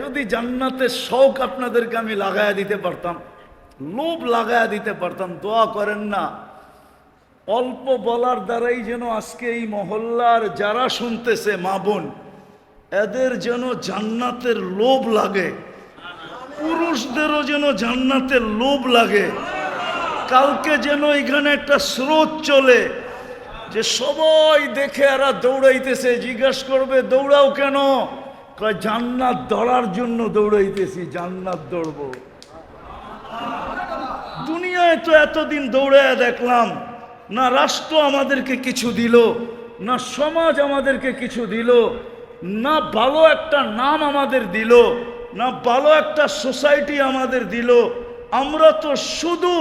যদি জান্নাতের শখ আপনাদেরকে আমি লাগায়া দিতে পারতাম, লোভ লাগায়া দিতে পারতাম, দোয়া করেন না। অল্প বলার দ্বারাই যেন আজকে এই মহল্লার যারা শুনতেছে, মা বোন, এদের যেন জান্নাতের লোভ লাগে। পুরুষদেরও যেন জান্নাতের লোভ লাগে। কালকে যেন এখানে একটা স্রোত চলে, যে সবাই দেখে এরা দৌড়াইতেছে, জিজ্ঞেস করবে, দৌড়াও কেন? কয়, জান্নাত দৌড়ার জন্য দৌড়াইতেছি, জান্নাত দৌড়বো দুনিয়ায় তো এতদিন দৌড়ায় দেখলাম, না রাষ্ট্র আমাদেরকে কিছু দিল, না সমাজ আমাদেরকে কিছু দিল, না ভালো একটা নাম আমাদের দিল, না ভালো একটা সোসাইটি আমাদের দিল। আমরা তো শুধু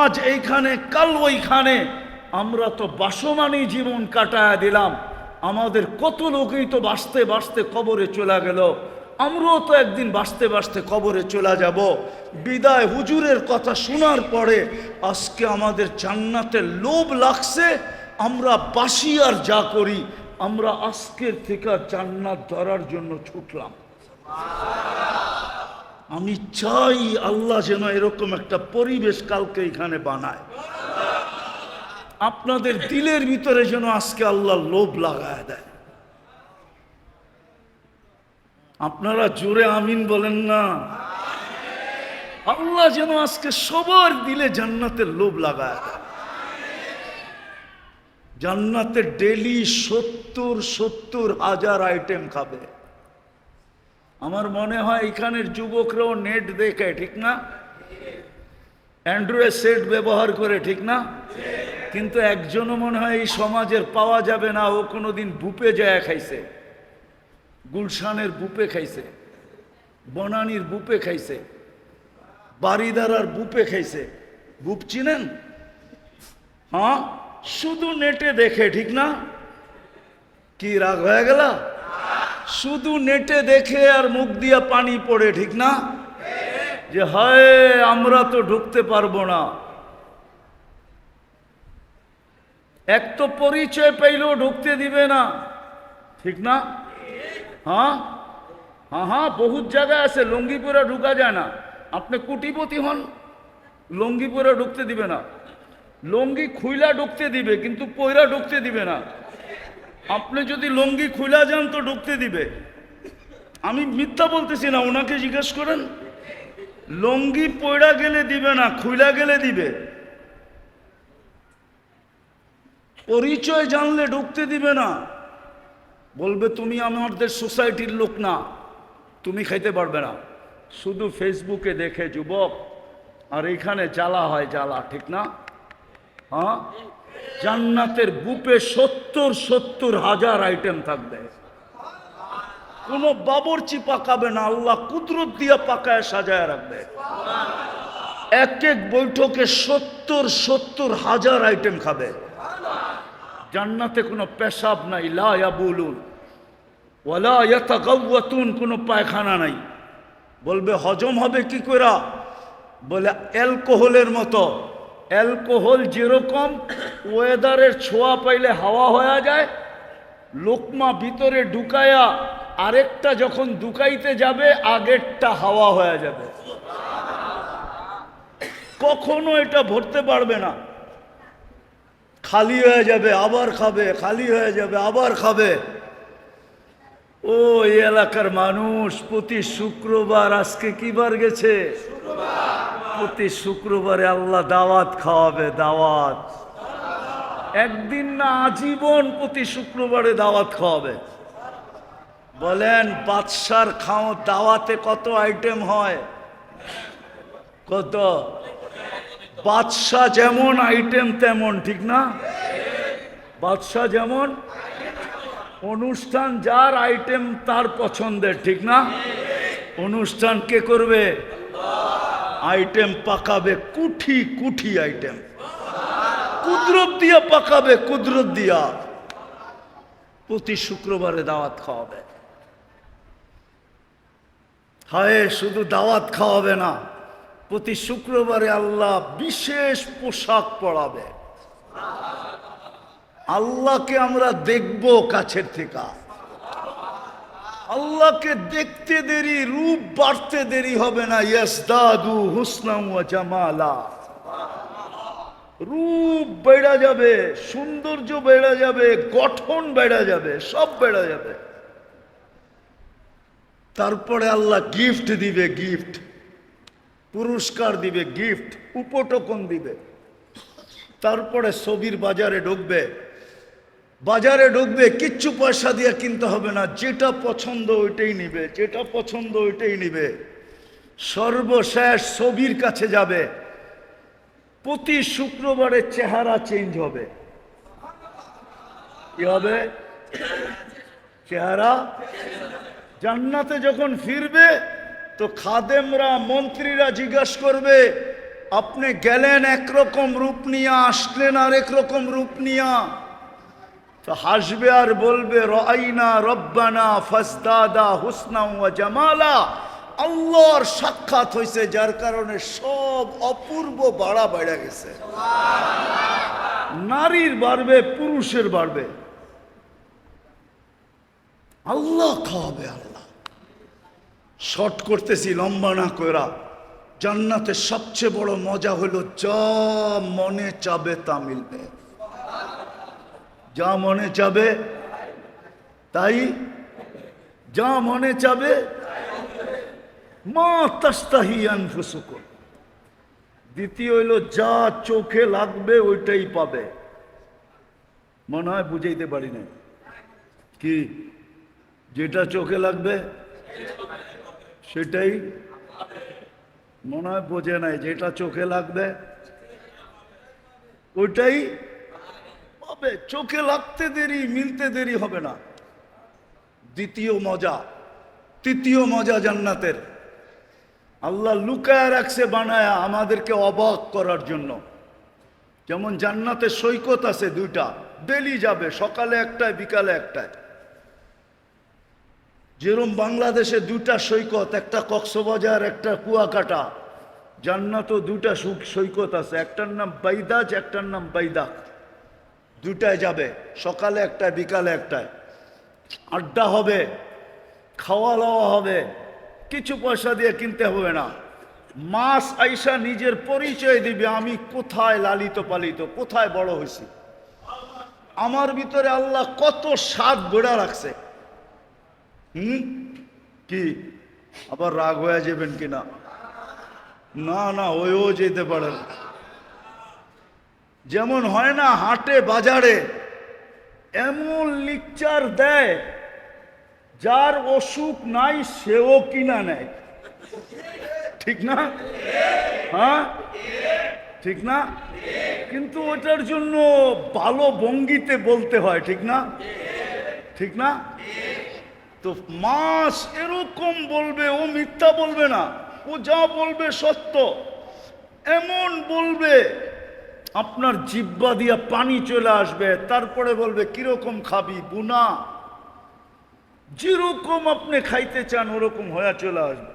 আজ এইখানে, কাল ওইখানে, আমরা তো বাসমানি জীবন কাটায় দিলাম। আমাদের কত লোকই তো বাঁচতে বাঁচতে কবরে চলে গেল। আমরাও তো একদিন বাঁচতে বাঁচতে কবরে চলে যাব। বিদায় হুজুরের কথা শোনার পরে আজকে আমাদের জান্নাতের লোভ লাগছে, আমরা বাসি আর যা করি। আমরা আজকের থেকে জান্নাত ধরার জন্য ছুটলাম। আমি চাই আল্লাহ যেন এরকম একটা পরিবেশ কালকে এখানে বানায়। আপনাদের দিলের ভিতরে যেন আজকে আল্লাহ লোভ লাগায় দেয়। আপনারা জোরে আমিন বলেন না। আল্লাহ যেন আজকে সবার দিলে জান্নাতের লোভ লাগায় দেয়। জান্নাতে ডেলি সত্তর সত্তর হাজার আইটেম খাবে। আমার মনে হয় এখানের যুবকরাও নেট দেখে, ঠিক না? অ্যান্ড্রয়েড সেট ব্যবহার করে, ঠিক না? কিন্তু একজনও মনে হয় এই সমাজের পাওয়া যাবে না, ও কোনোদিন বুপে যায় খাইছে। গুলশানের বুপে খাইছে, বনানির বুপে খাইছে বাড়িদারার বুপে খাইছে। বুপ চিনেন? হ্যাঁ? শুধু নেটে দেখে, ঠিক না? কি রাগ হয়ে গেল? শুধু নেটে দেখে আর মুখ দিয়া পানি পড়ে, ঠিক না? যে হয়, আমরা তো ঢুকতে পারব না। এক তো পরিচয় পাইলেও ঢুকতে দিবে না। ঠিক না? হ্যাঁ? হ্যাঁ হ্যাঁ বহুত জায়গায় আছে লঙ্গি পরে ঢুকা যায় না। আপনি কুটিপতি হন লঙ্গি পরে ঢুকতে দিবে না। লঙ্গি খুইলা ঢুকতে দিবে, কিন্তু পয়রা ঢুকতে দিবে না। আপনি যদি লঙ্গি খুইলা যান, তো ঢুকতে দিবে। আমি মিথ্যা বলতেছি না, ওনাকে জিজ্ঞেস করেন। লঙ্গি পয়রা গেলে দিবে না, খুইলা গেলে দিবে। পরিচয় জানলে ঢুকতে দিবে না। বলবে, তুমি আমাদের সোসাইটির লোক না, তুমি খাইতে পারবে না। শুধু ফেসবুকে দেখে, যুবক, আর এখানে জ্বালা হয় জ্বালা, ঠিক না? হ্যাঁ? জান্নাতের বুপে সত্তর সত্তর হাজার আইটেম থাকবে। কোনো বাবরচি পাকাবে না, আল্লাহ কুদরত দিয়ে পাকায় সাজায় রাখবে। এক এক বৈঠকে সত্তর সত্তর হাজার আইটেম খাবে। জান্নাতে কোনো পেশাব নাই, লা ইয়াবুলুন ওয়ালা ইয়াতাগাওয়াতুন, কোনো পায়খানা নাই। বলবে, হজম হবে কি করে বলে, অ্যালকোহলের মতো। অ্যালকোহল যেরকম ওয়েদারের ছোঁয়া পাইলে হাওয়া হয়ে যায়, লোকমা ভিতরে ঢুকায়া আরেকটা যখন ঢুকাইতে যাবে, আগেরটা হাওয়া হয়ে যাবে। কখনো এটা ভরতে পারবে না। খালি হয়ে যাবে আবার খাবে খালি হয়ে যাবে আবার খাবে। ও এই এলাকার মানুষ প্রতি শুক্রবার আজকে কি বার গেছে? প্রতি শুক্রবারে আল্লাহ দাওয়াত খাওয়াবে দাওয়াত। একদিন না আজীবন প্রতি শুক্রবারে দাওয়াত খাওয়াবে। বলেন বাদশার খাও দাওয়াতে কত আইটেম হয়? কত? বাদশাহ যেমন আইটেম তেমন, ঠিক না? বাদশাহ যেমন অনুষ্ঠান যার আইটেম তার পছন্দের, ঠিক না? অনুষ্ঠান কে করবে? আইটেম পাকাবে, কুঠি কুঠি আইটেম কুদরত দিয়া পাকাবে, কুদরত দিয়া। প্রতি শুক্রবারে দাওয়াত খাওয়াবে। হায়, শুধু দাওয়াত খাওয়াবে না। প্রতি শুক্রবারে আল্লাহ বিশেষ পোশাক পরাবে। আল্লাহকে আমরা দেখব কাছের থেকে। আল্লাহকে দেখতে দেরি, রূপ বাড়তে দেরি হবে না। ইয়াস দাদু হুসনাম জামালা। রূপ বেড়া যাবে, সৌন্দর্য বেড়া যাবে, গঠন বেড়া যাবে, সব বেড়া যাবে। তারপরে আল্লাহ গিফট দিবে, গিফট। পুরস্কার দিবে গিফট উপটকন দিবে। তারপরে ছবির বাজারে ঢুকবে। বাজারে ঢুকবে, কিচ্ছু পয়সা দিয়ে কিনতে হবে না, যেটা পছন্দ ওইটাই নিবে, যেটা পছন্দ ওইটাই নিবে। সর্বশেষ ছবির কাছে যাবে। প্রতি শুক্রবারে চেহারা চেঞ্জ হবে। কি হবে? চেহারা? জান্নাতে যখন ফিরবে তো খাদেমরা মন্ত্রীরা জিজ্ঞাসা করবে, আপনি গেলেন একরকম রূপ নিয়ে, আসলেন আর একরকম রূপ নিয়া? তো হাসবে আর বলবে, রাইনা রব্বানা ফসদাদা হুসনা ওয়া জামালা। আল্লাহর সাক্ষাৎ হয়েছে যার কারণে সব অপূর্ব বাড়া বেড়ে গেছে। নারীর বাড়বে, পুরুষের বাড়বে। আল্লাহ খাওয়াবে আল্লাহ শর্ট করতেছি, লম্বা না করা জান্নাতের সবচেয়ে বড় মজা হলো যা মনে চাবে তা মিলবে। যা মনে চাবে, তাই। যা মনে চাবে, মা তাস্তাহি আনফুসুকুম। দ্বিতীয় হইল, যা চোখে লাগবে ওইটাই পাবে। মনে হয় বুঝাইতে পারি না কি? যেটা চোখে লাগবে সেটাই মনে হয় বোঝে নাই যেটা চোখে লাগবে। ওইটাই পাবে চোখে লাগতে দেরি, মিলতে দেরি হবে না। দ্বিতীয় মজা, তৃতীয় মজা জান্নাতের। আল্লাহ লুকায় রাখছে, বানায়া আমাদেরকে অবাক করার জন্য। যেমন জান্নাতে সৈকত আছে দুইটা ডেলি যাবে, সকালে একটায়, বিকালে একটায়। যেরম বাংলাদেশে দুটা সৈকত, একটা কক্সবাজার, একটা কুয়াকাটা জান্নাতও দুটা সুখ সৈকত আছে। একটার নাম বাইদাজ, একটার নাম বাইদাক। দুটায় যাবে, সকালে একটায়, বিকালে একটায়। আড্ডা হবে খাওয়া দাওয়া হবে, কিছু পয়সা দিয়ে কিনতে হবে না। মাস আইসা নিজের পরিচয় দিবে, আমি কোথায় লালিত পালিত, কোথায় বড় হয়েছি আমার ভিতরে আল্লাহ কত স্বাদ গোড়া রাখছে। হুম? কি? আবার রাগ হয়ে যাবেন কিনা? না না ওইও যেতে পারেন যেমন হয় না হাটে, বাজারে এমন লিকচার দেয়, যার অসুখ নাই, সেও কিনা নেয়। ঠিক না? হ্যাঁ? ঠিক না? কিন্তু ওটার জন্য ভালো ভঙ্গিতে বলতে হয়, ঠিক না? ঠিক না? তো মাস এরকম বলবে, ও মিথ্যা বলবে না, ও যা বলবে সত্য। এমন বলবে, আপনার জিব্বা দিয়া পানি চলে আসবে, তারপরে বলবে, কীরকম খাবি, বুনা? যেরকম আপনি খাইতে চান, ওরকম হয়ে চলে আসবে।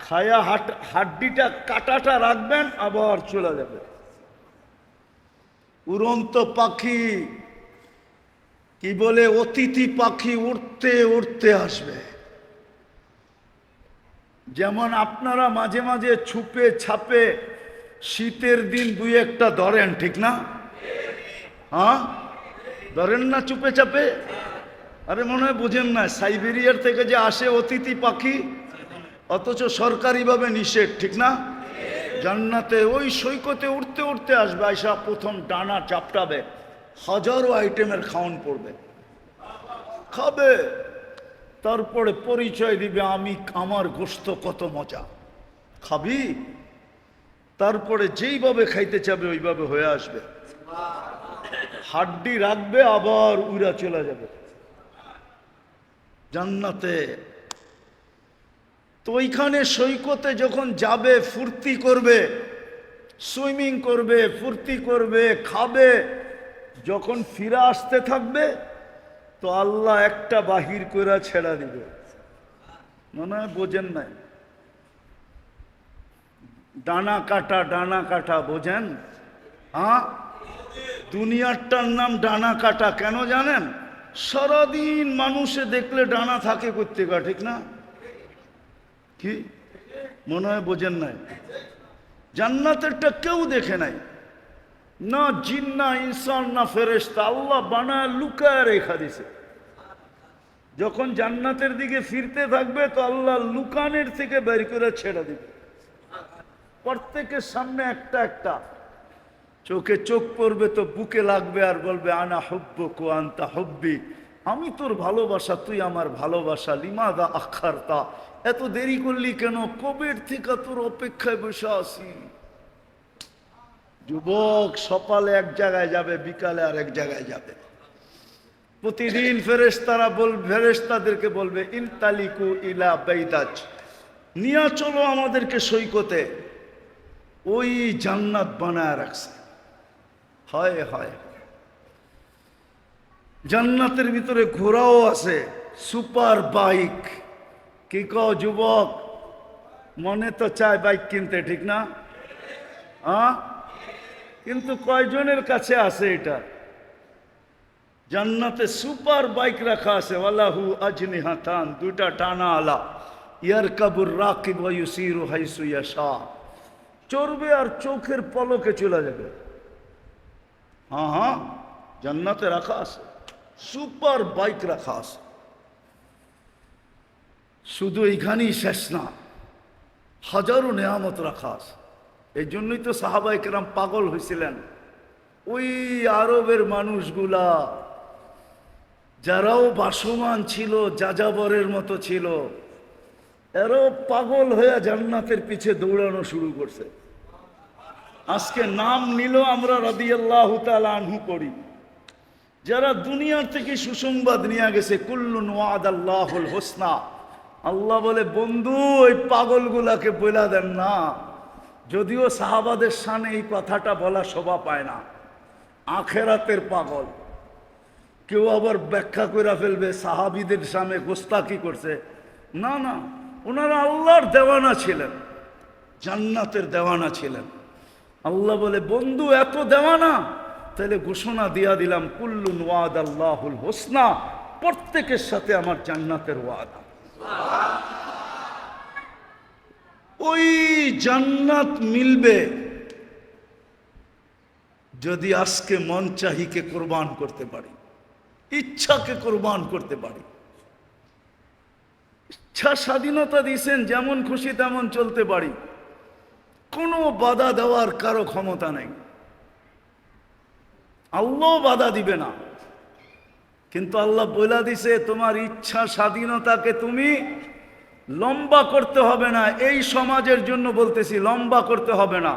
খায়া হাট, হাড্ডিটা, কাটাটা রাখবেন, আবার চলে যাবে। উড়ন্ত পাখি কি বলে, অতিথি পাখি উড়তে উড়তে আসবে। যেমন আপনারা মাঝে মাঝে ছুপে ছাপে শীতের দিন দুই একটা ধরেন, ঠিক না? হ্যাঁ? ধরেন না চুপে চাপে আরে মনে হয় বুঝেন না, সাইবেরিয়ার থেকে যে আসে অতিথি পাখি, অথচ সরকারিভাবে নিষেধ, ঠিক না? জান্নাতে ওই সৈকতে উঠতে উঠতে আসবে আয়সা প্রথম ডানা চাপটাবে। হাজারো আইটেমের খাওয়ান পড়বে। খাবে, তারপরে পরিচয় দিবে আমি, আমার গোস্ত কত মজা। খাবি? তারপরে যেইভাবে খাইতে চাবে, ওইভাবে হয়ে আসবে। হাড্ডি রাখবে, আবার উড়া চলে যাবে। জান্নাতে। তো ওইখানে সৈকতে যখন যাবে, ফুর্তি করবে, সুইমিং করবে, ফুর্তি করবে, খাবে যখন ফিরে আসতে থাকবে, তো আল্লাহ একটা বাহির করে ছেড়া দিবে। মনে হয় বোঝেন নাই। ডানা কাটা ডানা কাটা, বোঝেন? হ্যাঁ? দুনিয়ারটার নাম ডানা কাটা, কেন জানেন? সারাদিন মানুষে দেখলে ডানা থাকে করতে গা ঠিক না? কি? মনে হয় বোঝেন নাই। জান্নাতেরটা কেউ দেখে নাই। না জিন, না ইনসান, না ফেরেস্তা আল্লাহ বানায়, লুকায় রেখা দিছে। যখন জান্নাতের দিকে ফিরতে থাকবে, তো আল্লাহ লুকানের থেকে বের করে ছেড়ে দিবে। প্রত্যেকের সামনে একটা একটা। চোখে চোখ পড়বে তো বুকে লাগবে আর বলবে, আনা হব্ব কো আন্তা হব্বি। আমি তোর ভালোবাসা, তুই আমার ভালোবাসা, লিমাদা আখার তা এত দেরি করলি কেন? কবের থেকে তোর অপেক্ষায় বসে আসি যুবক সকালে এক জায়গায় যাবে, বিকালে আর এক জায়গায় যাবে। প্রতিদিন ফেরেশতারা বল, ফেরেশতাদেরকে বলবে, ইনতালিকু ইলা বেইদাজ নিয়া চলো আমাদেরকে সৈকতে। ওই জান্নাত বানায় রাখছে। হয় হয়। জান্নাতের ভিতরে ঘোড়াও আছে, সুপার বাইক। কি কও যুবক? মনে তো চায় বাইক কিনতে, ঠিক না? হ্যাঁ কিন্তু কয়জনের কাছে আছে এটা? জান্নাতে সুপার বাইক রাখা আছে, ওয়ালাহু আজনি হাতান দুটা টানা আলা। ইয়ার কাবুর রাকিব ইউসিরু হাইসু ইয়াশা। চড়বে আর চোখের পলকে চলে যাবে। হ্যাঁ হ্যাঁ জান্নাতে রাখা আছে, সুপার বাইক রাখা আছে। শুধু এইখানেই শেষ না, হাজারো নেয়ামত রাখা আছে। এই জন্যই তো সাহাবাই কেরাম পাগল হয়েছিলেন ওই আরবের মানুষগুলা, যারাও বাসমান ছিল, যাযাবরের মতো ছিল, এরাও পাগল হয়ে জান্নাতের পিছে দৌড়ানো শুরু করছে। আজকে নাম নিল আমরা রাদিয়াল্লাহ আনহু করি যারা দুনিয়ার থেকে সুসংবাদ নিয়ে গেছে, কুল্লুন ওয়াদ আল্লাহুল হোসনা। আল্লাহ বলে, বন্ধু, ওই পাগলগুলাকে বইলা দেন না। যদিও সাহাবাদের সামনে এই কথাটা বলা শোভা পায় না। আখেরাতের পাগল। কেউ আবার ব্যাখ্যা করে ফেলবে, সাহাবিদের সামনে গোস্তাকি করছে। না না ওনারা আল্লাহর দেওয়ানা ছিলেন, জান্নাতের দেওয়ানা ছিলেন। আল্লাহ বলে, বন্ধু, এত দেওয়ানা? তাহলে ঘোষণা দিয়া দিলাম, কুল্লুন ওয়াদ আল্লাহুল হোসনা, প্রত্যেকের সাথে আমার জান্নাতের ওয়াদা। ওই জান্নাত মিলবে যদি আজকে মন চাহিকে কোরবান করতে পারি, ইচ্ছাকে কোরবান করতে পারি। ইচ্ছা স্বাধীনতা দিয়েছেন, যেমন খুশি তেমন চলতে পারি। কোনো বাধা দেওয়ার কারও ক্ষমতা নেই। আল্লাহ বাধা দিবে না। কিন্তু আল্লাহ বলে দিছে, তোমার ইচ্ছা স্বাধীনতাকে তুমি লম্বা করতে হবে না এই সমাজের জন্য বলতেছি লম্বা করতে হবে না।